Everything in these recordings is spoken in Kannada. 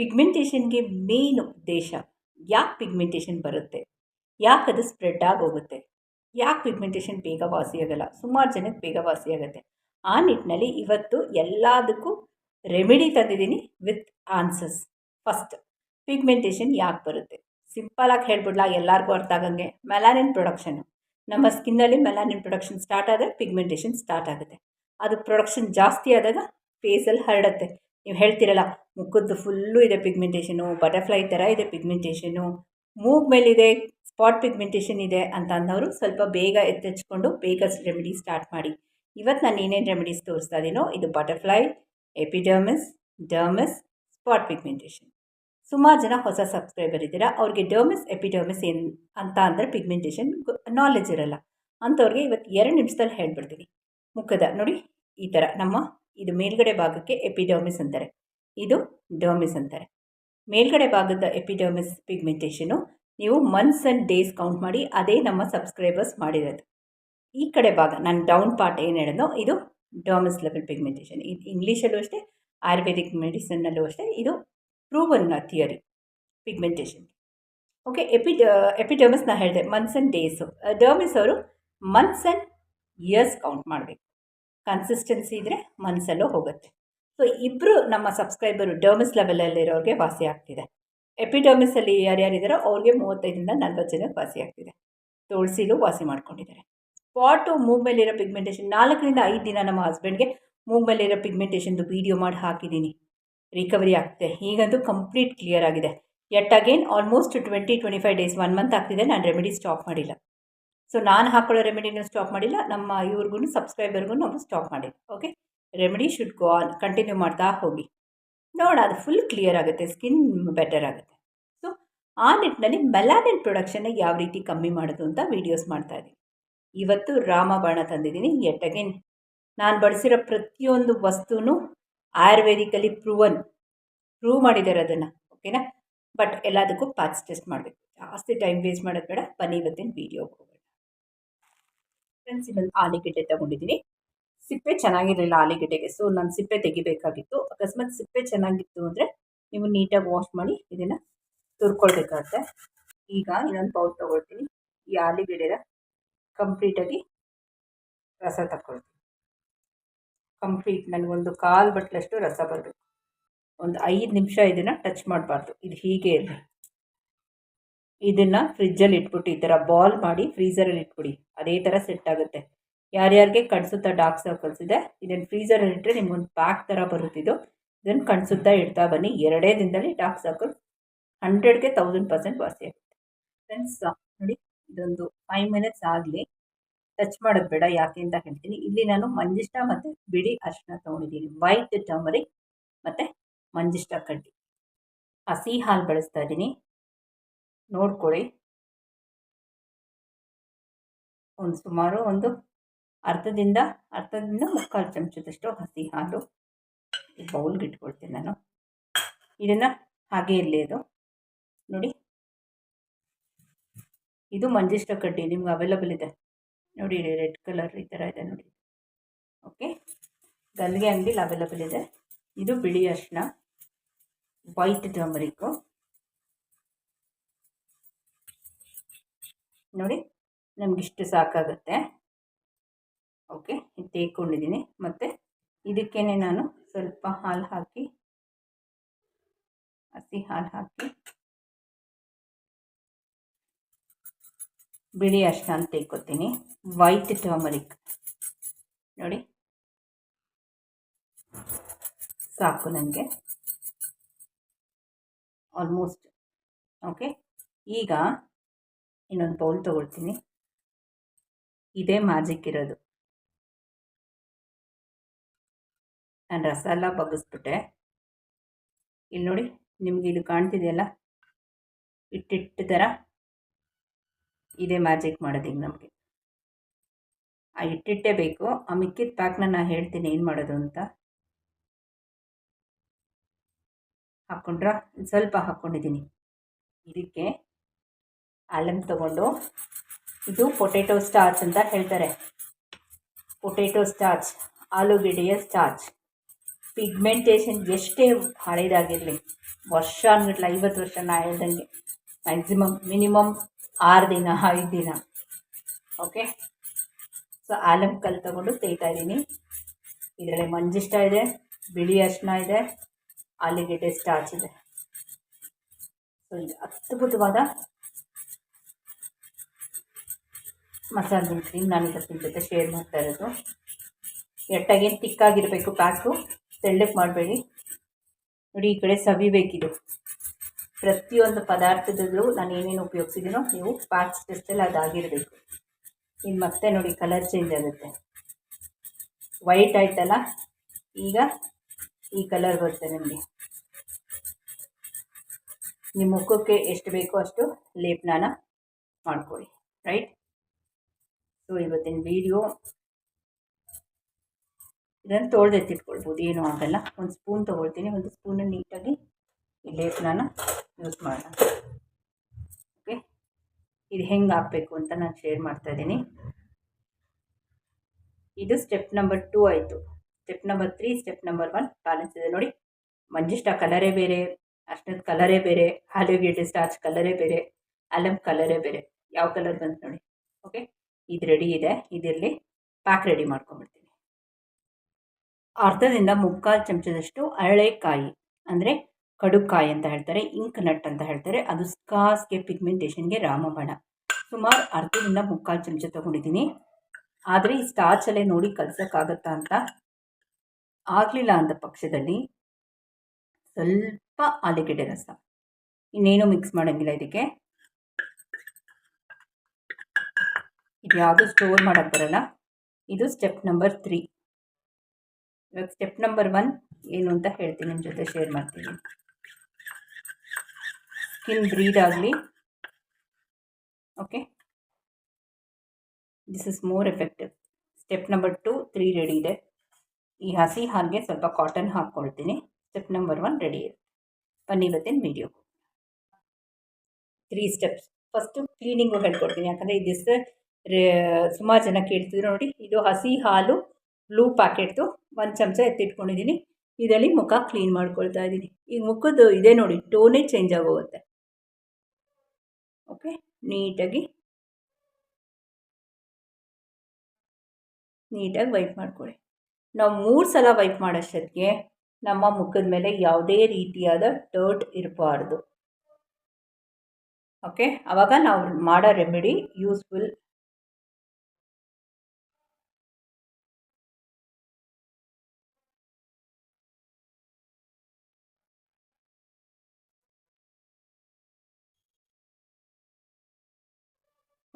ಪಿಗ್ಮೆಂಟೇಷನ್ಗೆ ಮೇನ್ ಉದ್ದೇಶ ಯಾಕೆ ಪಿಗ್ಮೆಂಟೇಷನ್ ಬರುತ್ತೆ? ಯಾಕೆ ಅದು ಸ್ಪ್ರೆಡ್ ಆಗೋಗುತ್ತೆ? ಯಾಕೆ ಪಿಗ್ಮೆಂಟೇಷನ್ ಬೇಗ ವಾಸಿಯಾಗಲ್ಲ ಸುಮಾರು ಜನಕ್ಕೆ ಬೇಗ ವಾಸಿಯಾಗುತ್ತೆ ಆ ನಿಟ್ಟಿನಲ್ಲಿ ಇವತ್ತು ಎಲ್ಲದಕ್ಕೂ ರೆಮಿಡಿ ತಂದಿದ್ದೀನಿ ವಿತ್ ಆನ್ಸರ್ಸ್ ಫಸ್ಟ್ ಪಿಗ್ಮೆಂಟೇಷನ್ ಯಾಕೆ ಬರುತ್ತೆ? ಸಿಂಪಲಾಗಿ ಹೇಳ್ಬಿಡ್ಲಾ, ಎಲ್ಲರಿಗೂ ಅರ್ಥ ಆಗಂಗೆ. ಮೆಲಾನಿನ್ ಪ್ರೊಡಕ್ಷನು ನಮ್ಮ ಸ್ಕಿನ್ನಲ್ಲಿ ಮೆಲಾನಿನ್ ಪ್ರೊಡಕ್ಷನ್ ಸ್ಟಾರ್ಟ್ ಆದರೆ ಪಿಗ್ಮೆಂಟೇಷನ್ ಸ್ಟಾರ್ಟ್ ಆಗುತ್ತೆ. ಅದು ಪ್ರೊಡಕ್ಷನ್ ಜಾಸ್ತಿ ಆದಾಗ ಫೇಸಲ್ಲಿ ಹರಡುತ್ತೆ. ನೀವು ಹೇಳ್ತಿರಲ್ಲ ಮುಖದ್ದು ಫುಲ್ಲು ಇದೆ ಪಿಗ್ಮೆಂಟೇಷನು ಬಟರ್ಫ್ಲೈ ಥರ ಇದೆ ಪಿಗ್ಮೆಂಟೇಷನು ಮೂಗ್ ಮೇಲಿದೆ ಸ್ಪಾಟ್ ಪಿಗ್ಮೆಂಟೇಷನ್ ಇದೆ ಅಂತ ಅಂದವರು ಸ್ವಲ್ಪ ಬೇಗ ಎತ್ತೆಚ್ಕೊಂಡು ಬೇಗ ರೆಮಿಡಿ ಸ್ಟಾರ್ಟ್ ಮಾಡಿ. ಇವತ್ತು ನಾನು ಏನೇನು ರೆಮಿಡೀಸ್ ತೋರಿಸ್ತಾ ಇದ್ದೀನೋ ಇದು butterfly epidermis dermis spot pigmentation ಸುಮಾರು ಜನ ಹೊಸ ಸಬ್ಸ್ಕ್ರೈಬರ್ ಇದ್ದೀರಾ, ಅವ್ರಿಗೆ ಡರ್ಮಿಸ್ ಎಪಿಡರ್ಮಿಸ್ ಏನು ಅಂತ ಅಂದರೆ ಪಿಗ್ಮೆಂಟೇಷನ್ ನಾಲೆಜ್ ಇರಲ್ಲ. ಅಂಥವ್ರಿಗೆ ಇವತ್ತು ಎರಡು ನಿಮಿಷದಲ್ಲಿ ಹೇಳ್ಬಿಡ್ತೀನಿ. ಮುಖದ, ನೋಡಿ, ಈ ಥರ ನಮ್ಮ ಇದು ಮೇಲ್ಗಡೆ ಭಾಗಕ್ಕೆ ಎಪಿಡರ್ಮಿಸ್ ಅಂತಾರೆ. ಇದು ಡರ್ಮಿಸ್ ಅಂತಾರೆ. ಮೇಲ್ಗಡೆ ಭಾಗದ ಎಪಿಡರ್ಮಿಸ್ ಪಿಗ್ಮೆಂಟೇಷನು ನೀವು ಮಂತ್ಸ್ ಆ್ಯಂಡ್ ಡೇಸ್ ಕೌಂಟ್ ಮಾಡಿ ಅದೇ ನಮ್ಮ ಸಬ್ಸ್ಕ್ರೈಬರ್ಸ್ ಮಾಡಿರೋದು. ಈ ಕಡೆ ಭಾಗ ನಾನು ಡೌನ್ ಪಾರ್ಟ್ ಏನು ಹೇಳಿದ್ನೋ ಇದು ಡರ್ಮಿಸ್ ಲೆವೆಲ್ ಪಿಗ್ಮೆಂಟೇಷನ್ ಇದು ಇಂಗ್ಲೀಷಲ್ಲೂ ಅಷ್ಟೇ ಆಯುರ್ವೇದಿಕ್ ಮೆಡಿಸನ್ನಲ್ಲೂ ಅಷ್ಟೇ, ಇದು proven theory pigmentation okay epi epidermis ನಾನು ಹೇಳಿದೆ ಮಂತ್ಸ್ ಆ್ಯಂಡ್ ಡೇಸು ಡರ್ಮಿಸ್ ಅವರು ಮಂತ್ಸ್ ಆ್ಯಂಡ್ ಇಯರ್ಸ್ ಕೌಂಟ್ ಮಾಡಬೇಕು. ಕನ್ಸಿಸ್ಟೆನ್ಸಿ ಇದ್ದರೆ ಮಂತ್ಸಲ್ಲೂ ಹೋಗುತ್ತೆ. ಸೊ ಇಬ್ಬರು ನಮ್ಮ ಸಬ್ಸ್ಕ್ರೈಬರು ಡರ್ಮಿಸ್ ಲೆವೆಲಲ್ಲಿರೋರಿಗೆ ವಾಸಿ ಆಗ್ತಿದೆ. ಎಪಿಡರ್ಮಿಸಲ್ಲಿ ಯಾರ್ಯಾರಿದ್ದಾರೋ ಅವ್ರಿಗೆ ಮೂವತ್ತೈದರಿಂದ ನಲ್ವತ್ತು ಜನಕ್ಕೆ ವಾಸಿ ಆಗ್ತಿದೆ. ತುಳಸಿಲೂ ವಾಸಿ ಮಾಡ್ಕೊಂಡಿದ್ದಾರೆ. ಸ್ಪಾಟು ಮೂವ್ ಮೇಲಿರೋ ಪಿಗ್ಮೆಂಟೇಷನ್ ನಾಲ್ಕರಿಂದ ಐದು ದಿನ ನಮ್ಮ ಹಸ್ಬೆಂಡ್ಗೆ ಮೂವ್ ಮೇಲಿರೋ ಪಿಗ್ಮೆಂಟೇಷನ್ದು ವೀಡಿಯೋ ಮಾಡಿ ಹಾಕಿದ್ದೀನಿ. ರಿಕವರಿ ಆಗ್ತಿದೆ. ಈಗಂತೂ ಕಂಪ್ಲೀಟ್ ಕ್ಲಿಯರ್ ಆಗಿದೆ. At again almost twenty twenty five days one month ಆಗ್ತಿದೆ. ನಾನು ರೆಮಿಡಿ ಸ್ಟಾಪ್ ಮಾಡಿಲ್ಲ. ಸೊ ನಾನು ಹಾಕೊಳ್ಳೋ ರೆಮಿಡಿನೂ ಸ್ಟಾಪ್ ಮಾಡಿಲ್ಲ. ನಮ್ಮ ಇವ್ರಿಗೂ ಸಬ್ಸ್ಕ್ರೈಬರ್ಗೂ ನಾವು ಸ್ಟಾಪ್ ಮಾಡಿಲ್ಲ. Okay remedy should go on continue ಮಾಡ್ತಾ ಹೋಗಿ. ನೋಡ, ಅದು ಫುಲ್ ಕ್ಲಿಯರ್ ಆಗುತ್ತೆ ಸ್ಕಿನ್ ಬೆಟರ್ ಆಗುತ್ತೆ. ಸೊ ಆ ನಿಟ್ಟಿನಲ್ಲಿ ಮೆಲಾನಿನ್ ಪ್ರೊಡಕ್ಷನ್ನ ಯಾವ ರೀತಿ ಕಮ್ಮಿ ಮಾಡೋದು ಅಂತ ವೀಡಿಯೋಸ್ ಮಾಡ್ತಾ ಇದ್ದೀನಿ. ಇವತ್ತು ರಾಮಬಾಣ ತಂದಿದ್ದೀನಿ ಎಟ್ ಅಗೇನ್ ನಾನು ಬಳಸಿರೋ ಪ್ರತಿಯೊಂದು ವಸ್ತುನೂ ಆಯುರ್ವೇದಿಕಲಿ ಪ್ರೂವನ್ ಪ್ರೂವ್ ಮಾಡಿದ್ದಾರೆ ಅದನ್ನು ಓಕೆನಾ ಬಟ್ ಎಲ್ಲದಕ್ಕೂ ಪ್ಯಾಚ್ ಟೆಸ್ಟ್ ಮಾಡಬೇಕು. ಜಾಸ್ತಿ ಟೈಮ್ ವೇಸ್ಟ್ ಮಾಡೋದು ಬೇಡ, ಬನ್ನಿ ಇವತ್ತಿನ ವೀಡಿಯೋಗೆ ಹೋಗೋಣ. ಫ್ರೆಂಡ್ಸ್ ಇನ್ನೊಂದು ಆಲಿಗೆಡ್ಡೆ ತೊಗೊಂಡಿದ್ದೀನಿ. ಸಿಪ್ಪೆ ಚೆನ್ನಾಗಿರಲಿಲ್ಲ ಆಲಿಗಡ್ಡೆಗೆ. ಸೊ ನಾನು ಸಿಪ್ಪೆ ತೆಗಿಬೇಕಾಗಿತ್ತು. ಅಕಸ್ಮಾತ್ ಸಿಪ್ಪೆ ಚೆನ್ನಾಗಿತ್ತು ಅಂದರೆ ನೀವು ನೀಟಾಗಿ ವಾಶ್ ಮಾಡಿ ಇದನ್ನು ತುರ್ಕೊಳ್ಬೇಕಾಗತ್ತೆ. ಈಗ ಇನ್ನೊಂದು ಬೌಲ್ ತೊಗೊಳ್ತೀನಿ. ಈ ಆಲಿಗೆಡ್ಡೆನ ಕಂಪ್ಲೀಟಾಗಿ ರಸ ತಗೊಳ್ತೀನಿ ಕಂಪ್ಲೀಟ್ ನನಗೊಂದು ಕಾಲು ಬಟ್ಲಷ್ಟು ರಸ ಬರಬೇಕು. ಒಂದು ಐದು ನಿಮಿಷ ಇದನ್ನು ಟಚ್ ಮಾಡಬಾರ್ದು. ಇದು ಹೀಗೆ ಇರಲಿ. ಇದನ್ನು ಫ್ರಿಜ್ಜಲ್ಲಿ ಇಟ್ಬಿಟ್ಟು ಈ ಥರ ಬಾಲ್ ಮಾಡಿ ಫ್ರೀಝರಲ್ಲಿ ಇಟ್ಬಿಡಿ. ಅದೇ ಥರ ಸೆಟ್ ಆಗುತ್ತೆ. ಯಾರ್ಯಾರಿಗೆ ಕಣ್ಸುತ್ತಾ ಡಾರ್ಕ್ ಸರ್ಕಲ್ಸ್ ಇದೆ ಇದನ್ನು ಫ್ರೀಸರಲ್ಲಿ ಇಟ್ಟರೆ ನಿಮ್ಗೊಂದು ಪ್ಯಾಕ್ ಥರ ಬರುತ್ತಿದ್ದು ಇದನ್ನು ಕಣ್ಸುತ್ತಾ ಇಡ್ತಾ ಬನ್ನಿ, ಎರಡೇ ದಿನದಲ್ಲಿ ಡಾರ್ಕ್ ಸರ್ಕಲ್ ಹಂಡ್ರೆಡ್ಗೆ ತೌಸಂಡ್ ಪರ್ಸೆಂಟ್ ವಾಸಿ ಆಗುತ್ತೆ. ಫ್ರೆಂಡ್ಸ್ ನೋಡಿ, ಇದೊಂದು ಫೈವ್ ಮಿನಿಟ್ಸ್ ಆಗಲಿ. ಟಚ್ ಮಾಡೋದು ಬೇಡ, ಯಾಕೆ ಅಂತ ಹೇಳ್ತೀನಿ. ಇಲ್ಲಿ ನಾನು ಮಂಜಿಷ್ಟ ಮತ್ತು ಬಿಳಿ ಅರಿಶಿನ ತೊಗೊಂಡಿದ್ದೀನಿ. ವೈಟ್ ಟರ್ಮರಿಕ್ ಮತ್ತು ಮಂಜಿಷ್ಟ ಕಡ್ಡಿ. ಹಸಿ ಹಾಲು ಬಳಸ್ತಾ ಇದ್ದೀನಿ ನೋಡ್ಕೊಳ್ಳಿ. ಒಂದು ಸುಮಾರು ಒಂದು ಅರ್ಧದಿಂದ ಅರ್ಧದಿಂದ ಮುಕ್ಕಾಲು ಚಮಚದಷ್ಟು ಹಸಿ ಹಾಲು ಈ ಬೌಲ್ಗೆ ಇಟ್ಕೊಳ್ತೀನಿ ನಾನು. ಇದನ್ನು ಹಾಗೆ ಇರಲಿ ಅದು ನೋಡಿ. ಇದು ಮಂಜಿಷ್ಟ ಕಡ್ಡಿ ನಿಮ್ಗೆ ಅವೈಲಬಲ್ ಇದೆ. ನೋಡಿ ರೆಡ್ ಕಲರ್ ಈ ಥರ ಇದೆ ನೋಡಿ. ಓಕೆ. ಗಲ್ಲಿಗೆ ಅಂಗಡಿಲಿ ಅವೈಲಬಲ್ ಇದೆ. ಇದು ಬಿಳಿ ಅರಿಶಿನ ವೈಟ್ ಟರ್ಮರಿಕ್ಕು ನೋಡಿ. ನಮಗಿಷ್ಟು ಸಾಕಾಗುತ್ತೆ. ಓಕೆ ತೇಕೊಂಡಿದ್ದೀನಿ ಮತ್ತು ಇದಕ್ಕೇ ನಾನು ಸ್ವಲ್ಪ ಹಾಲು ಹಾಕಿ, ಹಸಿ ಹಾಲು ಹಾಕಿ, ಬಿಳಿ ಅರ್ಶನ ಅಂತ ತೆಕ್ಕೊತೀನಿ ವೈಟ್ ಟರ್ಮರಿಕ್ ನೋಡಿ. ಸಾಕು ನನಗೆ ಆಲ್ಮೋಸ್ಟ್ ಓಕೆ, ಈಗ ಇನ್ನೊಂದು ಬೌಲ್ ತೊಗೊಳ್ತೀನಿ. ಇದೇ ಮ್ಯಾಜಿಕ್ ಇರೋದು. ನಾನು ರಸ ಎಲ್ಲ ಬಗ್ಗಿಸ್ಬಿಟ್ಟೆ. ಇಲ್ಲಿ ನೋಡಿ, ನಿಮಗೆ ಇದು ಕಾಣ್ತಿದೆಯಲ್ಲ? ಇಟ್ಟಿಟ್ಟು ಥರ ಇದೇ ಮ್ಯಾಜಿಕ್ ಮಾಡೋದು ಈಗ ನಮಗೆ. ಆ ಇಟ್ಟಿಟ್ಟೇ ಬೇಕು. ಆ ಮಿಕ್ಕಿದ ಪ್ಯಾಕ್ನ ನಾನು ಹೇಳ್ತೀನಿ ಏನು ಮಾಡೋದು ಅಂತ. ಹಾಕ್ಕೊಂಡ್ರ? ಸ್ವಲ್ಪ ಹಾಕ್ಕೊಂಡಿದ್ದೀನಿ. ಇದಕ್ಕೆ ಆಲಮ್ ತಗೊಂಡು, ಇದು ಪೊಟೇಟೋ ಸ್ಟಾರ್ಚ್ ಅಂತ ಹೇಳ್ತಾರೆ. ಪೊಟೇಟೋ ಸ್ಟಾರ್ಚ್, ಆಲೂಗೆಡ್ಡೆಯ ಸ್ಟಾರ್ಚ್. ಪಿಗ್ಮೆಂಟೇಷನ್ ಎಷ್ಟೇ ಹಳೇದಾಗಿರಲಿ ವರ್ಷ ಅಂದ್ಬಿಟ್ಲ ಐವತ್ತು ವರ್ಷ ನಾ ಹೇಳ್ದಂಗೆ ಮ್ಯಾಕ್ಸಿಮಮ್ ಮಿನಿಮಮ್ ಆರು ದಿನ, ಐದು ದಿನ. ಓಕೆ ಸೊ ಆಲಮ್ ಕಲ್ ತಗೊಂಡು ತೆಗಿತಾ ಇದ್ದೀನಿ. ಇದರಲ್ಲಿ ಮಂಜಿಷ್ಟ ಇದೆ, ಬಿಳಿ ಅಷ್ಟ ಇದೆ, ಆಲೂಗೆಡ್ಡೆ ಸ್ಟಾರ್ಚ್ ಇದೆ. ಸೊ ಇದು ಅದ್ಭುತವಾದ ಮಸಾಲೆ ಕ್ರೀಮ್ ನಾನು ಇವತ್ತಿನ ಜೊತೆ ಶೇರ್ ಮಾಡ್ತಾ ಇರೋದು. ಎಟ್ಟಾಗೇನು ತಿಕ್ಕಾಗಿರಬೇಕು ಪ್ಯಾಕು ತೆಳ್ಳಗೆ ಮಾಡಬೇಡಿ. ನೋಡಿ, ಈ ಕಡೆ ಸವಿಬೇಕಿದು ಪ್ರತಿಯೊಂದು ಪದಾರ್ಥದಲ್ಲೂ ನಾನು ಏನೇನು ಉಪಯೋಗಿಸಿದ್ದೀನೋ ನೀವು ಪ್ಯಾಕ್ಸ್ ಟೆಸ್ಟಲ್ಲಿ ಅದಾಗಿರಬೇಕು. ಇನ್ನು ಮತ್ತೆ ನೋಡಿ ಕಲರ್ ಚೇಂಜ್ ಆಗುತ್ತೆ. ವೈಟ್ ಆಯ್ತಲ್ಲ? ಈಗ ಈ ಕಲರ್ ಬರುತ್ತೆ ನಿಮಗೆ. ನಿಮ್ಮ ಮುಖಕ್ಕೆ ಎಷ್ಟು ಬೇಕೋ ಅಷ್ಟು ಲೇಪನಾನ ಮಾಡ್ಕೊಳ್ಳಿ. ರೈಟ್ ಸೊ ಇವತ್ತಿನ ವಿಡಿಯೋ ಇದನ್ನು ತೊಳೆದೆತ್ತಿಟ್ಕೊಳ್ಬೋದು ಏನೂ ಆಗಲ್ಲ. ಒಂದು ಸ್ಪೂನ್ ತೊಗೊಳ್ತೀನಿ. ಒಂದು ಸ್ಪೂನನ್ನು ನೀಟಾಗಿ ಈ ಲೇಪನ ಯೂಸ್ ಮಾಡೋಣ. ಓಕೆ? ಇದು ಹೆಂಗೆ ಹಾಕಬೇಕು ಅಂತ ನಾನು ಶೇರ್ ಮಾಡ್ತಾ ಇದ್ದೀನಿ. ಇದು ಸ್ಟೆಪ್ ನಂಬರ್ ಟೂ ಆಯಿತು. Step number three, step number one. Balance ನೋಡಿ. ಮಂಜಿಷ್ಟ ಕಲರೇ ಬೇರೆ. ಅಷ್ಟೊಂದು ಕಲರೇ ಬೇರೆ. ಆಲೂಗೆಡ್ಡೆ ಸ್ಟಾರ್ಚ್ ಕಲರೇ ಬೇರೆ. ಅಲಮ್ ಕಲರೇ ಬೇರೆ. ಯಾವ ಕಲರ್ ಬಂತು ನೋಡಿ. ಓಕೆ? ಇದು ರೆಡಿ ಇದೆ. ಇದಿರಲಿ. ಪ್ಯಾಕ್ ರೆಡಿ ಮಾಡ್ಕೊಂಬಿಡ್ತೀನಿ ಅರ್ಧದಿಂದ ಮುಕ್ಕಾಲು ಚಮಚದಷ್ಟು ಅರಳೆಕಾಯಿ ಅಂದರೆ ಕಡುಕಾಯಿ ಅಂತ ಹೇಳ್ತಾರೆ, ಇಂಕ್ ನಟ್ ಅಂತ ಹೇಳ್ತಾರೆ, ಅದು ಸ್ಕಾಸ್ಗೆ ಪಿಗ್ಮೆಂಟೇಷನ್ಗೆ ರಾಮಬಣ. ಸುಮಾರು ಅರ್ಧದಿಂದ ಮುಕ್ಕಾಲು ಚಮಚ ತೊಗೊಂಡಿದ್ದೀನಿ. ಆದರೆ ಈ ಸ್ಟಾರ್ಚಲ್ಲೇ ನೋಡಿ ಕಲ್ಸೋಕ್ಕಾಗತ್ತಾ ಅಂತ ಆಗಲಿಲ್ಲ ಅಂದ ಪಕ್ಷದಲ್ಲಿ ಸ್ವಲ್ಪ ಆಲೂಗೆಡ್ಡೆ ರಸ. ಇನ್ನೇನು ಮಿಕ್ಸ್ ಮಾಡೋಂಗಿಲ್ಲ ಇದಕ್ಕೆ. ಇದು ಯಾವುದು ಸ್ಟೋರ್ ಮಾಡೋಕ್ಕೆ ಬರಲ್ಲ. ಇದು step number three step number one ಏನು ಅಂತ ಹೇಳ್ತೀನಿ ನಿಮ್ಮ ಜೊತೆ ಶೇರ್ ಮಾಡ್ತೀನಿ. ಸ್ಕಿನ್ ಬ್ರೀಡ್ ಆಗಲಿ okay this is more effective step number two three ready ಇದೆ. ಈ ಹಸಿ ಹಾಗೆ ಸ್ವಲ್ಪ ಕಾಟನ್ ಹಾಕ್ಕೊಳ್ತೀನಿ ಸ್ಟೆಪ್ ನಂಬರ್ ಒನ್ ರೆಡಿ ಇದೆ. ಬನ್ನಿ ಇವತ್ತಿನ video three steps first cleaning ಹೇಳ್ಕೊಡ್ತೀನಿ. ಯಾಕಂದರೆ ದಿಸ್ ಸುಮಾರು ಜನ ಕೇಳ್ತಿದ್ರು ನೋಡಿ, ಇದು ಹಸಿ ಹಾಲು ಬ್ಲೂ ಪ್ಯಾಕೆಟ್ದು ಒಂದು ಚಮಚ ಎತ್ತಿಟ್ಕೊಂಡಿದ್ದೀನಿ ಇದರಲ್ಲಿ ಮುಖ ಕ್ಲೀನ್ ಮಾಡ್ಕೊಳ್ತಾ ಇದ್ದೀನಿ ಈಗ ಮುಖದ್ದು ಇದೆ ನೋಡಿ ಟೋನೇ ಚೇಂಜ್ ಆಗೋಗುತ್ತೆ. ಓಕೆ ನೀಟಾಗಿ. ನೀಟಾಗಿ ವೈಪ್ ಮಾಡ್ಕೊಳ್ಳಿ. ನಾವು ಮೂರು ಸಲ ವೈಪ್ ಮಾಡೋಷ್ಟೊತ್ತಿಗೆ ನಮ್ಮ ಮುಖದ ಮೇಲೆ ಯಾವುದೇ ರೀತಿಯಾದ ಟರ್ಟ್ ಇರಬಾರ್ದು. ಓಕೆ ಆವಾಗ ನಾವು ಮಾಡೋ ರೆಮಿಡಿ ಯೂಸ್ಫುಲ್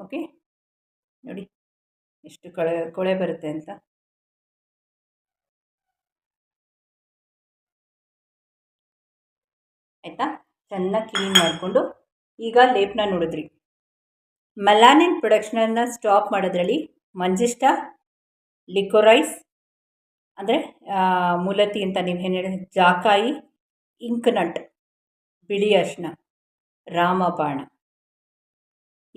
ಓಕೆ? ನೋಡಿ, ಎಷ್ಟು ಕೊಳೆ ಕೊಳೆ ಬರುತ್ತೆ ಅಂತ. ಆಯಿತಾ? ಚೆನ್ನಾಗಿ ಕ್ಲೀನ್ ಮಾಡಿಕೊಂಡು ಈಗ ಲೇಪನ ನೋಡಿದ್ರಿ. ಮೆಲಾನಿನ್ ಪ್ರೊಡಕ್ಷನನ್ನು ಸ್ಟಾಪ್ ಮಾಡೋದ್ರಲ್ಲಿ ಮಂಜಿಷ್ಟ ಲಿಕೋರೈಸ್ ಅಂದರೆ ಮೂಲತಿ ಅಂತ ನೀವು ಏನು ಹೇಳಿ ಜಾಕಾಯಿ ಇಂಕ್ನಟ್ ಬಿಳಿ ಅರ್ಶಿನ ರಾಮಬಾಣ.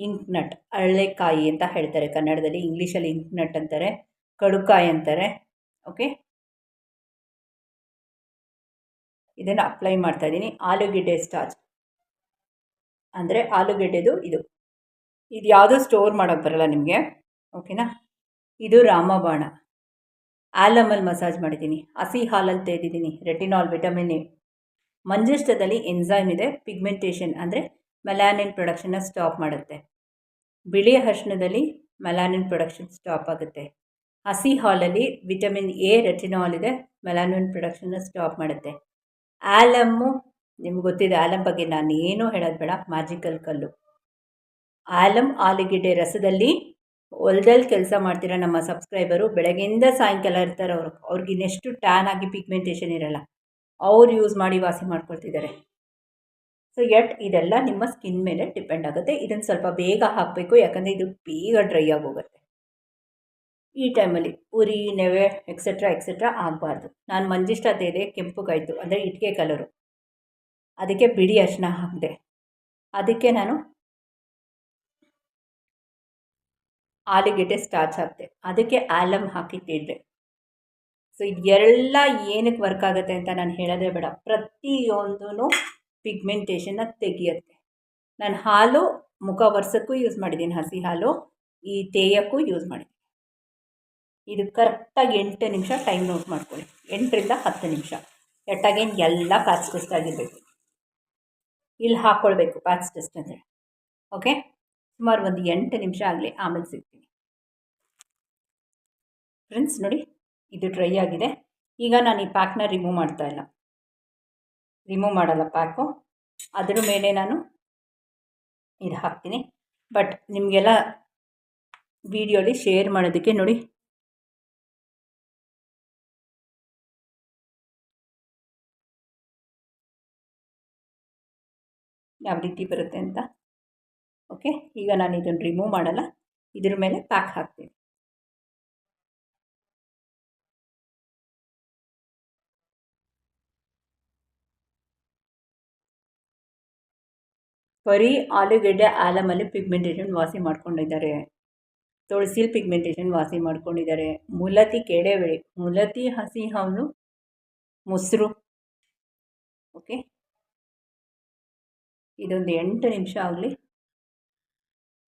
ಇಂಕ್ ನಟ್ ಹಳ್ಳೆಕಾಯಿ ಅಂತ ಹೇಳ್ತಾರೆ. ಕನ್ನಡದಲ್ಲಿ ಇಂಗ್ಲೀಷಲ್ಲಿ ಇಂಕ್ ನಟ್ ಅಂತಾರೆ, ಕಡುಕಾಯಿ ಅಂತಾರೆ. ಓಕೆ? ಇದನ್ನು ಅಪ್ಲೈ ಮಾಡ್ತಾ ಇದ್ದೀನಿ. ಆಲೂಗೆಡ್ಡೆ ಸ್ಟಾಚ್ ಅಂದರೆ ಆಲೂಗೆಡ್ಡೆದು ಇದು. ಇದು ಯಾವುದೂ ಸ್ಟೋರ್ ಮಾಡೋಕ್ಕೆ ಬರಲ್ಲ ನಿಮಗೆ. ಓಕೆನಾ ಇದು ರಾಮಬಾಣ. ಆಲಮಲ್ಲಿ ಮಸಾಜ್ ಮಾಡಿದ್ದೀನಿ. ಹಸಿ ಹಾಲಲ್ಲಿ ತೆಗೆದಿದ್ದೀನಿ ರೆಟಿನಾಲ್, ವಿಟಮಿನ್ ಎ. ಮಂಜುಷ್ಟದಲ್ಲಿ ಎನ್ಸೈಮ್ ಇದೆ. ಪಿಗ್ಮೆಂಟೇಷನ್ ಅಂದರೆ ಮೆಲಾನಿನ್ ಪ್ರೊಡಕ್ಷನ್ನ ಸ್ಟಾಪ್ ಮಾಡುತ್ತೆ. ಬಿಳಿ ಅರಿಶಿಣದಲ್ಲಿ ಮೆಲಾನಿನ್ ಪ್ರೊಡಕ್ಷನ್ ಸ್ಟಾಪ್ ಆಗುತ್ತೆ. ಹಸಿ ಹಾಲಲ್ಲಿ ವಿಟಮಿನ್ ಎ ರೆಟಿನಾಲ್ ಇದೆ ಮೆಲಾನಿನ್ ಪ್ರೊಡಕ್ಷನ್ನ ಸ್ಟಾಪ್ ಮಾಡುತ್ತೆ. ಆಲಮ್ಮು, ನಿಮ್ಗೆ ಗೊತ್ತಿದೆ, ಆಲಮ್ ಬಗ್ಗೆ ನಾನು ಏನೂ ಹೇಳೋದು ಬೇಡ ಮ್ಯಾಜಿಕಲ್ ಕಲ್ಲು. ಆಲಮ್ ಆಲೂಗೆಡ್ಡೆ ರಸದಲ್ಲಿ ಹೊಲ್ದಲ್ಲಿ ಕೆಲಸ ಮಾಡ್ತಿರೋ ನಮ್ಮ ಸಬ್ಸ್ಕ್ರೈಬರು ಬೆಳಗ್ಗೆಯಿಂದ ಸಾಯಂಕಾಲ ಇರ್ತಾರೆ, ಅವರು ಅವ್ರಿಗೆ ಇನ್ನೆಷ್ಟು ಟ್ಯಾನ್ ಆಗಿ ಪಿಗ್ಮೆಂಟೇಷನ್ ಇರಲ್ಲ, ಅವ್ರು ಯೂಸ್ ಮಾಡಿ ವಾಸಿ ಮಾಡ್ಕೊಳ್ತಿದ್ದಾರೆ. ಸೊ ಎಟ್ ಇದೆಲ್ಲ ನಿಮ್ಮ ಸ್ಕಿನ್ ಮೇಲೆ ಡಿಪೆಂಡ್ ಆಗುತ್ತೆ. ಇದನ್ನು ಸ್ವಲ್ಪ ಬೇಗ ಹಾಕಬೇಕು. ಯಾಕಂದರೆ ಇದು ಬೇಗ ಡ್ರೈ ಆಗೋಗುತ್ತೆ. ಈ ಟೈಮಲ್ಲಿ ಉರಿ, ನೆವೆ ಎಕ್ಸೆಟ್ರಾ ಎಕ್ಸೆಟ್ರಾ ಆಗಬಾರ್ದು. ನಾನು ಮಂಜಿಷ್ಟ ತೆಗೆದೆ ಕೆಂಪುಗಾಯಿತು ಅಂದರೆ ಇಟ್ಟಿಗೆ ಕಲರು ಅದಕ್ಕೆ ಬಿಡಿ ಅರ್ಶನ ಹಾಕಿದೆ. ಅದಕ್ಕೆ ನಾನು ಆಲೂಗೆಡ್ಡೆ ಸ್ಟಾರ್ಚ್ ಹಾಕಿದೆ. ಅದಕ್ಕೆ ಆಲಮ್ ಹಾಕಿ ತಿದ್ದೆ ಸೊ ಇದೆಲ್ಲ ಏನಕ್ಕೆ ವರ್ಕ್ ಆಗುತ್ತೆ ಅಂತ ನಾನು ಹೇಳೋದೇ ಬೇಡ. ಪ್ರತಿಯೊಂದೂ ಪಿಗ್ಮೆಂಟೇಷನ್ನ ತೆಗಿಯುತ್ತೆ. ನಾನು ಹಾಲು ಮುಖ ವರ್ಸಕ್ಕೂ ಯೂಸ್ ಮಾಡಿದ್ದೀನಿ ಹಸಿ ಹಾಲು. ಈ ತೇಯಕ್ಕೂ ಯೂಸ್ ಮಾಡಿದ್ದೀನಿ ಇದು ಕರೆಕ್ಟಾಗಿ ಎಂಟು ನಿಮಿಷ ಟೈಮ್ ನೋಟ್ ಮಾಡ್ಕೊಳ್ಳಿ. ಎಂಟರಿಂದ ಹತ್ತು ನಿಮಿಷ. ಎಟ್ಟಾಗೇನು ಎಲ್ಲ ಪ್ಯಾಚ್ ಟೆಸ್ಟ್ ಆಗಿರಬೇಕು. ಇಲ್ಲಿ ಹಾಕ್ಕೊಳ್ಬೇಕು ಪ್ಯಾಚ್ ಟೆಸ್ಟ್ ಅಂದರೆ. ಓಕೆ ಸುಮಾರು ಒಂದು ಎಂಟು ನಿಮಿಷ ಆಗಲಿ ಆಮೇಲೆ ಸಿಗ್ತೀನಿ. ಫ್ರೆಂಡ್ಸ್ ನೋಡಿ, ಇದು ಡ್ರೈ ಆಗಿದೆ. ಈಗ ನಾನು ಈ ಪ್ಯಾಕ್ನ ರಿಮೂವ್ ಮಾಡ್ತಾ ಇಲ್ಲ. ರಿಮೂವ್ ಮಾಡಲ್ಲ ಪ್ಯಾಕು ಅದ್ರ ಮೇಲೆ ನಾನು ಇದು ಹಾಕ್ತೀನಿ. ಬಟ್ ನಿಮಗೆಲ್ಲ ವಿಡಿಯೋಲಿ ಶೇರ್ ಮಾಡೋದಕ್ಕೆ ನೋಡಿ. ಯಾವ ರೀತಿ ಬರುತ್ತೆ ಅಂತ. ಓಕೆ ಈಗ ನಾನು ಇದನ್ನು ರಿಮೂವ್ ಮಾಡಲ್ಲ. ಇದ್ರ ಮೇಲೆ ಪ್ಯಾಕ್ ಹಾಕ್ತೀನಿ. ಬರೀ ಆಲೂಗೆಡ್ಡೆ, ಆಲಮಲ್ಲಿ ಪಿಗ್ಮೆಂಟೇಷನ್ ವಾಸಿ ಮಾಡ್ಕೊಂಡಿದ್ದಾರೆ. ತುಳಸಿಲಿ ಪಿಗ್ಮೆಂಟೇಷನ್ ವಾಸಿ ಮಾಡ್ಕೊಂಡಿದ್ದಾರೆ. ಮುಲತಿ ಕೆಡೆಬೇಡಿ ಮುಲತಿ ಹಸಿ ಹಾಲು ಮೊಸರು. ಓಕೆ ಇದೊಂದು ಎಂಟು ನಿಮಿಷ ಆಗಲಿ.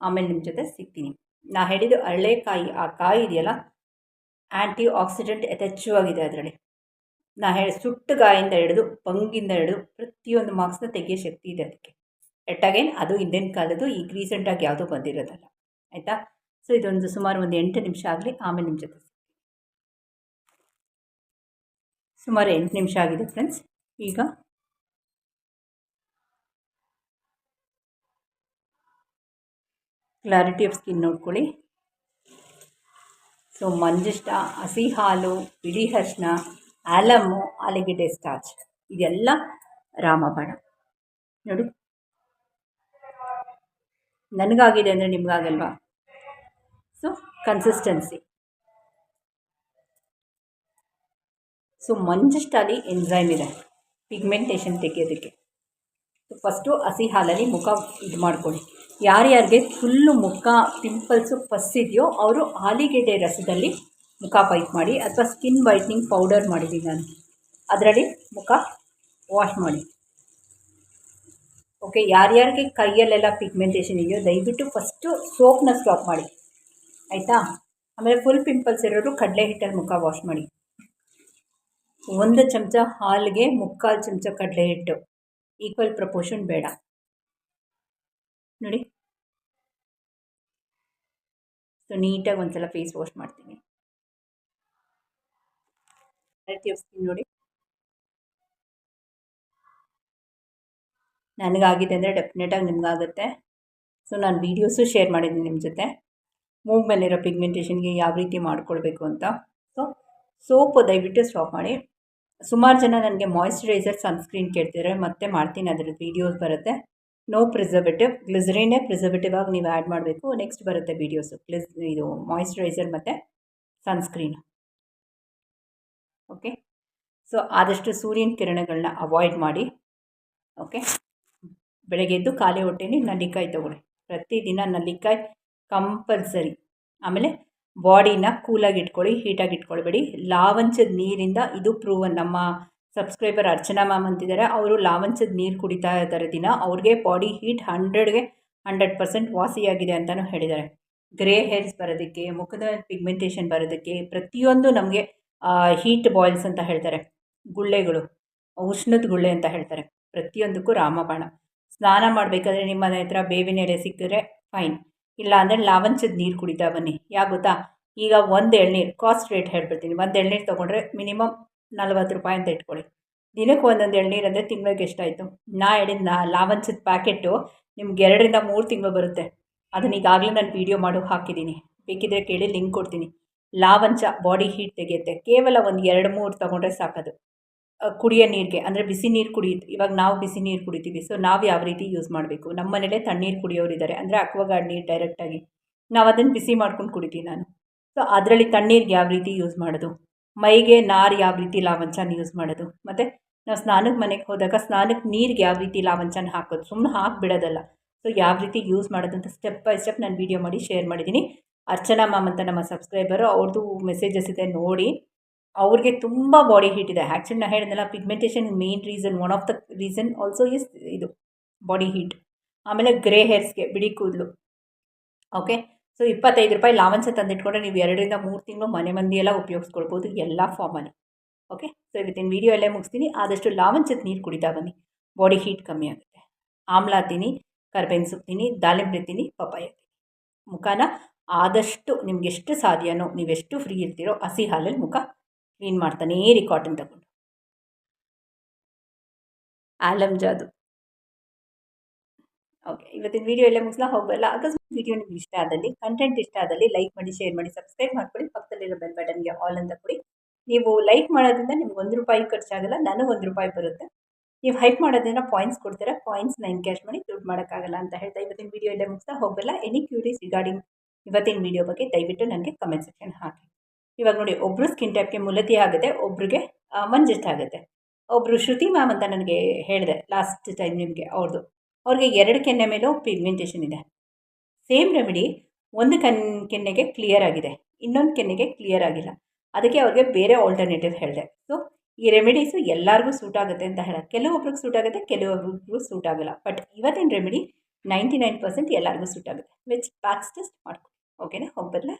ಆಮೇಲೆ ನಿಮ್ಮ ಜೊತೆ ಸಿಗ್ತೀನಿ. ನಾ ಹೇಳಿದ್ದು ಹಳ್ಳೆಕಾಯಿ ಆ ಕಾಯಿ ಇದೆಯಲ್ಲ? ಆ್ಯಂಟಿ ಆಕ್ಸಿಡೆಂಟ್ ಯಥೇಚ್ಛವಾಗಿದೆ ಅದರಲ್ಲಿ. ನಾ ಹೇಳಿ ಸುಟ್ಟು ಗಾಯಿಂದ ಹಿಡಿದು ಬಂಗಿಂದ ಹಿಡಿದು ಪ್ರತಿಯೊಂದು ಮಾರ್ಕ್ಸ್ನ ತೆಗೆಯೋ ಶಕ್ತಿ ಇದೆ ಅದಕ್ಕೆ. ಎಟ್ಟಾಗೇನು ಅದು ಹಿಂದಿನ ಕಾಲದ್ದು ಈಗ ರೀಸೆಂಟಾಗಿ ಯಾವುದೋ ಬಂದಿರೋದಲ್ಲ. ಆಯಿತಾ? ಸೊ ಇದೊಂದು ಸುಮಾರು ಒಂದು ಎಂಟು ನಿಮಿಷ ಆಗಲಿ, ಆಮೇಲೆ ನಿಮ್ಮ ಜೊತೆ ಸುಮಾರು ಎಂಟು ನಿಮಿಷ ಆಗಿದೆ ಫ್ರೆಂಡ್ಸ್ ಈಗ ಕ್ಲಾರಿಟಿ ಆಫ್ ಸ್ಕಿನ್ ನೋಡ್ಕೊಳ್ಳಿ. ಸೊ ಮಂಜಿಷ್ಟ ಹಸಿ ಹಾಲು, ಬಿಳಿ ಹರ್ಷಣ ಆಲಮು, ಆಲಿಗೆಡ್ಡೆ ಸ್ಟಾರ್ಚ್ ಇದೆಲ್ಲ ರಾಮಬಾಣ. ನೋಡಿ. ನನಗಾಗಿದೆ ಅಂದರೆ ನಿಮಗಾಗಲ್ವಾ? ಸೊ ಕನ್ಸಿಸ್ಟೆನ್ಸಿ ಸೊ ಮಂಜಿಷ್ಟಲ್ಲಿ ಎಂಜೈಮ್ ಇದೆ. ಪಿಗ್ಮೆಂಟೇಷನ್ ತೆಗೆಯೋದಕ್ಕೆ. ಸೊ ಫಸ್ಟು ಹಸಿ ಹಾಲಲ್ಲಿ ಮುಖ ಇದು ಮಾಡ್ಕೊಳ್ಳಿ. ಯಾರ್ಯಾರಿಗೆ ಫುಲ್ಲು ಮುಖ ಪಿಂಪಲ್ಸು ಪಸ್ಸಿದೆಯೋ ಅವರು ಆಲಿಗೆಡ್ಡೆ ರಸದಲ್ಲಿ ಮುಖ ಪೈಪ್ ಮಾಡಿ, ಅಥವಾ ಸ್ಕಿನ್ ವೈಟ್ನಿಂಗ್ ಪೌಡರ್ ಮಾಡಿದ್ದೀನಿ ನಾನು. ಅದರಲ್ಲಿ ಮುಖ ವಾಶ್ ಮಾಡಿ. ಓಕೆ ಯಾರ್ಯಾರಿಗೆ ಕೈಯಲ್ಲೆಲ್ಲ ಪಿಗ್ಮೆಂಟೇಷನ್ ಇದೆಯೋ ದಯವಿಟ್ಟು ಫಸ್ಟು ಸೋಪ್ನ ಸ್ಟಾಪ್ ಮಾಡಿ. ಆಯಿತಾ? ಆಮೇಲೆ ಫುಲ್ ಪಿಂಪಲ್ಸ್ ಇರೋರು ಕಡಲೆ ಹಿಟ್ಟಲ್ಲಿ ಮುಖ ವಾಶ್ ಮಾಡಿ. ಒಂದು ಚಮಚ ಹಾಲಿಗೆ ಮುಕ್ಕಾಲು ಚಮಚ ಕಡಲೆ ಹಿಟ್ಟು. ಈಕ್ವಲ್ ಪ್ರಪೋರ್ಷನ್ ಬೇಡ. ನೋಡಿ. ಸೊ ನೀಟಾಗಿ ಒಂದ್ಸಲ ಫೇಸ್ ವಾಶ್ ಮಾಡ್ತೀನಿ. ನೋಡಿ. ನನಗಾಗಿದೆ ಅಂದರೆ ಡೆಫಿನೆಟಾಗಿ ನಿಮಗಾಗುತ್ತೆ. ಸೊ ನಾನು ವೀಡಿಯೋಸು ಶೇರ್ ಮಾಡಿದ್ದೀನಿ ನಿಮ್ಮ ಜೊತೆ. ಮೂಗ್ ಮೇಲಿರೋ ಪಿಗ್ಮೆಂಟೇಷನ್ಗೆ ಯಾವ ರೀತಿ ಮಾಡ್ಕೊಳ್ಬೇಕು ಅಂತ. ಸೊ ಸೋಪು ದಯವಿಟ್ಟು ಸ್ಟಾಪ್ ಮಾಡಿ. ಸುಮಾರು ಜನ ನನಗೆ ಮಾಯಿಶ್ಚರೈಸರ್ ಸನ್ಸ್ಕ್ರೀನ್ ಕೇಳ್ತಿದ್ದಾರೆ ಮತ್ತೆ ಮಾಡ್ತೀನಿ ಅದರಲ್ಲಿ ವೀಡಿಯೋಸ್ ಬರುತ್ತೆ. ನೋ ಪ್ರಿಸರ್ವೇಟಿವ್ ಗ್ಲಿಸರಿನೇ ಪ್ರಿಸರ್ವೇಟಿವ್ ಆಗಿ ನೀವು ಆ್ಯಡ್ ಮಾಡಬೇಕು. ನೆಕ್ಸ್ಟ್ ಬರುತ್ತೆ ವೀಡಿಯೋಸು ಗ್ಲಿಸ್ ಇದು ಮಾಯಿಶ್ಚರೈಸರ್ ಮತ್ತು ಸನ್ಸ್ಕ್ರೀನ್ ಓಕೆ ಸೊ ಆದಷ್ಟು ಸೂರ್ಯನ ಕಿರಣಗಳನ್ನ ಅವಾಯ್ಡ್ ಮಾಡಿ. ಓಕೆ ಬೆಳಗ್ಗೆ ಎದ್ದು ಖಾಲಿ ಹೊಟ್ಟೆನೇ ನಲ್ಲಿಕಾಯಿ ತೊಗೊಳ್ಳಿ. ಪ್ರತಿದಿನ ನಲ್ಲಿಕಾಯಿ ಕಂಪಲ್ಸರಿ. ಆಮೇಲೆ ಬಾಡಿನ ಕೂಲಾಗಿ ಇಟ್ಕೊಳ್ಳಿ, ಹೀಟಾಗಿ ಇಟ್ಕೊಳ್ಬೇಡಿ. ಲಾವಂಚದ ನೀರಿಂದ ಇದು ಪ್ರೂವನ್ ನಮ್ಮ ಸಬ್ಸ್ಕ್ರೈಬರ್ ಅರ್ಚನಾ ಮ್ಯಾಮ್ ಅಂತಿದ್ದಾರೆ. ಅವರು ಲಾವಂಚದ ನೀರು ಕುಡಿತಾ ಇದ್ದಾರೆ ದಿನ. ಅವ್ರಿಗೆ ಬಾಡಿ ಹೀಟ್ ಹಂಡ್ರೆಡ್ಗೆ ಹಂಡ್ರೆಡ್ ಪರ್ಸೆಂಟ್ ವಾಸಿಯಾಗಿದೆ ಅಂತಲೂ ಹೇಳಿದ್ದಾರೆ. ಗ್ರೇ ಹೇರ್ಸ್ ಬರೋದಕ್ಕೆ, ಮುಖದ ಪಿಗ್ಮೆಂಟೇಷನ್ ಬರೋದಕ್ಕೆ ಪ್ರತಿಯೊಂದು ನಮಗೆ ಹೀಟ್ ಬಾಯ್ಲ್ಸ್ ಅಂತ ಹೇಳ್ತಾರೆ. ಗುಳ್ಳೆಗಳು, ಉಷ್ಣದ ಗುಳ್ಳೆ ಅಂತ ಹೇಳ್ತಾರೆ. ಪ್ರತಿಯೊಂದಕ್ಕೂ ರಾಮಬಾಣ. ಸ್ನಾನ ಮಾಡಬೇಕಾದ್ರೆ ನಿಮ್ಮ ಮನೆ ಹತ್ರ ಬೇವಿನ ಎಲೆ ಸಿಕ್ಕಿದ್ರೆ ಫೈನ್ ಇಲ್ಲ ಅಂದರೆ ಲಾವಂಚದ ನೀರು ಕುಡಿತಾ ಬನ್ನಿ. ಯಾಕೆ ಗೊತ್ತಾ? ಈಗ ಒಂದು ಎಳ್ನೀರು ಕಾಸ್ಟ್ ರೇಟ್ ಹೇಳ್ಬಿಡ್ತೀನಿ. ಒಂದು ಎಳ್ನೀರು ತೊಗೊಂಡ್ರೆ ಮಿನಿಮಮ್ ನಲ್ವತ್ತು ರೂಪಾಯಿ ಅಂತ ಇಟ್ಕೊಳ್ಳಿ. ದಿನಕ್ಕೆ ಒಂದೊಂದು ಎಳ್ನೀರು ಅಂದರೆ ತಿಂಗಳಿಗೆ ಎಷ್ಟಾಯಿತು? ನಾ ಹೇಳಿದ ನಾ ಲಾವಂಚದ ಪ್ಯಾಕೆಟು ನಿಮ್ಗೆ ಎರಡರಿಂದ ಮೂರು ತಿಂಗಳು ಬರುತ್ತೆ. ಅದನ್ನ ಈಗಾಗಲೇ ನಾನು ವೀಡಿಯೋ ಮಾಡೋ ಹಾಕಿದ್ದೀನಿ ಬೇಕಿದ್ರೆ ಕೇಳಿ ಲಿಂಕ್ ಕೊಡ್ತೀನಿ. ಲಾವಂಚ ಬಾಡಿ ಹೀಟ್ ತೆಗೆಯುತ್ತೆ. ಕೇವಲ ಒಂದು ಎರಡು ಮೂರು ತೊಗೊಂಡ್ರೆ ಸಾಕದು. ಕುಡಿಯೋ ನೀರಿಗೆ, ಅಂದರೆ ಬಿಸಿ ನೀರು ಕುಡಿಯುತ್ತೆ ಇವಾಗ ನಾವು ಬಿಸಿ ನೀರು ಕುಡಿತೀವಿ ಸೊ ನಾವು ಯಾವ ರೀತಿ ಯೂಸ್ ಮಾಡಬೇಕು? ನಮ್ಮ ಮನೇಲೇ ತಣ್ಣೀರು ಕುಡಿಯೋರು ಇದ್ದಾರೆ ಅಂದರೆ ಅಕ್ವಾಗಾರ್ಡ್ ನೀರು ಡೈರೆಕ್ಟಾಗಿ ನಾವು ಅದನ್ನು ಬಿಸಿ ಮಾಡ್ಕೊಂಡು ಕುಡಿತೀವಿ ನಾನು. ಸೊ ಅದರಲ್ಲಿ ತಣ್ಣೀರಿಗೆ ಯಾವ ರೀತಿ ಯೂಸ್ ಮಾಡೋದು? ಮೈಗೆ ನಾರು ಯಾವ ರೀತಿ ಲಾವಂಚನ ಯೂಸ್ ಮಾಡೋದು? ಮತ್ತು ನಾವು ಸ್ನಾನಕ್ಕೆ ಮನೆಗೆ ಹೋದಾಗ ಸ್ನಾನಕ್ಕೆ ನೀರಿಗೆ ಯಾವ ರೀತಿ ಲಾವಂಚನ ಹಾಕೋದು? ಸುಮ್ಮನೆ ಹಾಕಿಬಿಡೋದಲ್ಲ ಸೊ ಯಾವ ರೀತಿ ಯೂಸ್ ಮಾಡೋದು ಅಂತ ಸ್ಟೆಪ್ ಬೈ ಸ್ಟೆಪ್ ನಾನು ವೀಡಿಯೋ ಮಾಡಿ ಶೇರ್ ಮಾಡಿದ್ದೀನಿ ಅರ್ಚನಾ ಮ್ಯಾಮ್ ಅಂತ ನಮ್ಮ ಸಬ್ಸ್ಕ್ರೈಬರು ಅವ್ರದ್ದು ಮೆಸೇಜಸ್ ಇದೆ ನೋಡಿ. ಅವ್ರಿಗೆ ತುಂಬ ಬಾಡಿ ಹೀಟ್ ಇದೆ. ಆ್ಯಕ್ಚುಲಿ ನಾನು ಹೇಳಿದ್ನಲ್ಲ pigmentation main reason one of the reason also is ಇದು ಬಾಡಿ ಹೀಟ್ ಆಮೇಲೆ ಗ್ರೇ ಹೇರ್ಸ್ಗೆ ಬಿಡಿ ಕೂದಲು. ಓಕೆ ಸೊ ಇಪ್ಪತ್ತೈದು ರೂಪಾಯಿ ಲಾವಂಚ ತಂದಿಟ್ಕೊಂಡ್ರೆ ನೀವು ಎರಡರಿಂದ ಮೂರು ತಿಂಗಳು ಮನೆ ಮಂದಿಯೆಲ್ಲ ಉಪಯೋಗಿಸ್ಕೊಳ್ಬೋದು, ಎಲ್ಲ ಫಾರ್ಮಲ್ಲಿ ಓಕೆ ಸೊ ಇವತ್ತಿನ ವೀಡಿಯೋ ಅಲ್ಲೇ ಮುಗಿಸ್ತೀನಿ. ಆದಷ್ಟು ಲಾವಂಚದ ನೀರು ಕುಡಿತಾ ಬನ್ನಿ. ಬಾಡಿ ಹೀಟ್ ಕಮ್ಮಿ ಆಗುತ್ತೆ. ಆಮ್ಲ ತಿನ್ನಿ ಕರ್ಬೇವಿನ ಸೊಪ್ಪು ತಿನ್ನಿ ದಾಳಿಂಬೆ ತಿನ್ನಿ ಪಪ್ಪಾಯ ತಿನ್ನಿ ಮುಖನ ಆದಷ್ಟು ನಿಮ್ಗೆ ಎಷ್ಟು ಸಾಧ್ಯನೋ ನೀವೆಷ್ಟು ಫ್ರೀ ಇರ್ತೀರೋ, ಹಸಿ ಹಾಲಲ್ಲಿ ಮುಖ ಕ್ಲೀನ್ ಮಾಡ್ತಾನೆ ಏರಿ ಕಾಟನ್ ತಗೊಂಡು. ಆಲಮ್ ಜಾದು. ಓಕೆ ಇವತ್ತಿನ ವಿಡಿಯೋ ಎಲ್ಲ ಮುಗಿಸ್ಲಾ? ಹೋಗಲ್ಲ ಅಕಸ್ಮಾತ್ ವೀಡಿಯೋ ನಿಮ್ಗೆ ಇಷ್ಟ ಆದಲ್ಲಿ ಕಂಟೆಂಟ್ ಇಷ್ಟ ಆದಲ್ಲಿ ಲೈಕ್ ಮಾಡಿ ಶೇರ್ ಮಾಡಿ ಸಬ್ಸ್ಕ್ರೈಬ್ ಮಾಡ್ಕೊಳ್ಳಿ ಪಕ್ಕದಲ್ಲಿರೋ ಬೆಲ್ ಬಟನ್ಗೆ ಆಲ್ ಅಂತ ಕೊಡಿ. ನೀವು ಲೈಕ್ ಮಾಡೋದ್ರಿಂದ ನಿಮ್ಗೆ ಒಂದು ರೂಪಾಯಿ ಖರ್ಚಾಗಲ್ಲ ನನಗೆ ಒಂದು ರೂಪಾಯಿ ಬರುತ್ತೆ. ನೀವು ಹೈಪ್ ಮಾಡೋದ್ರಿಂದ ಪಾಯಿಂಟ್ಸ್ ಕೊಡ್ತೀರಾ ನ ಎನ್ಕ್ಯಾಶ್ ಮಾಡಿ ದುಡ್ಡು ಮಾಡೋಕ್ಕಾಗಲ್ಲ ಅಂತ ಹೇಳ್ತಾ ಇವತ್ತಿನ ವಿಡಿಯೋ ಎಲ್ಲ ಮುಗಿಸ್ತಾ ಹೋಗಲ್ಲ ಎನಿ ಕ್ಯೂರೀಸ್ ರಿಗಾರ್ಡಿಂಗ್ ಇವತ್ತಿನ ವೀಡಿಯೋ ಬಗ್ಗೆ ದಯವಿಟ್ಟು ನನಗೆ ಕಮೆಂಟ್ ಸೆಕ್ಷನ್ ಹಾಕಿ. ಇವಾಗ ನೋಡಿ ಒಬ್ಬರು ಸ್ಕಿನ್ ಟೈಪ್ಗೆ ಮುಲತಿ ಆಗುತ್ತೆ, ಒಬ್ರಿಗೆ ಮಂಜೆಸ್ಟ್ ಆಗುತ್ತೆ. ಒಬ್ಬರು ಶ್ರುತಿ ಮ್ಯಾಮ್ ಅಂತ ನನಗೆ ಹೇಳಿದೆ ಲಾಸ್ಟ್ ಟೈಮ್ ನಿಮಗೆ ಅವ್ರದ್ದು ಅವ್ರಿಗೆ ಎರಡು ಕೆನ್ನೆ ಮೇಲೂ ಪಿಗ್ಮೆಂಟೇಷನ್ ಇದೆ. ಸೇಮ್ ರೆಮಿಡಿ ಒಂದು ಕನ್, ಕೆನ್ನೆಗೆ ಕ್ಲಿಯರ್ ಆಗಿದೆ, ಇನ್ನೊಂದು ಕೆನ್ನೆಗೆ ಕ್ಲಿಯರ್ ಆಗಿಲ್ಲ. ಅದಕ್ಕೆ ಅವ್ರಿಗೆ ಬೇರೆ ಆಲ್ಟರ್ನೇಟಿವ್ ಹೇಳಿದೆ. ಸೊ ಈ ರೆಮಿಡೀಸು ಎಲ್ಲರಿಗೂ ಸೂಟ್ ಆಗುತ್ತೆ ಅಂತ ಹೇಳ ಕೆಲವೊಬ್ರಿಗೆ ಸೂಟ್ ಆಗುತ್ತೆ, ಕೆಲವೊಬ್ರಿಗೂ ಸೂಟ್ ಆಗಲ್ಲ. ಬಟ್ ಇವತ್ತಿನ ರೆಮಿಡಿ ನೈಂಟಿ ನೈನ್ ಪರ್ಸೆಂಟ್ ಎಲ್ಲರಿಗೂ ಸೂಟ್ ಆಗುತ್ತೆ. ವಿಚ್ ಪ್ಯಾಕ್ಸ್ ಟೆಸ್ಟ್ ಮಾಡ್ಕೊ ಓಕೆನಾ ಹೋಗ್ಬರಲ್ಲ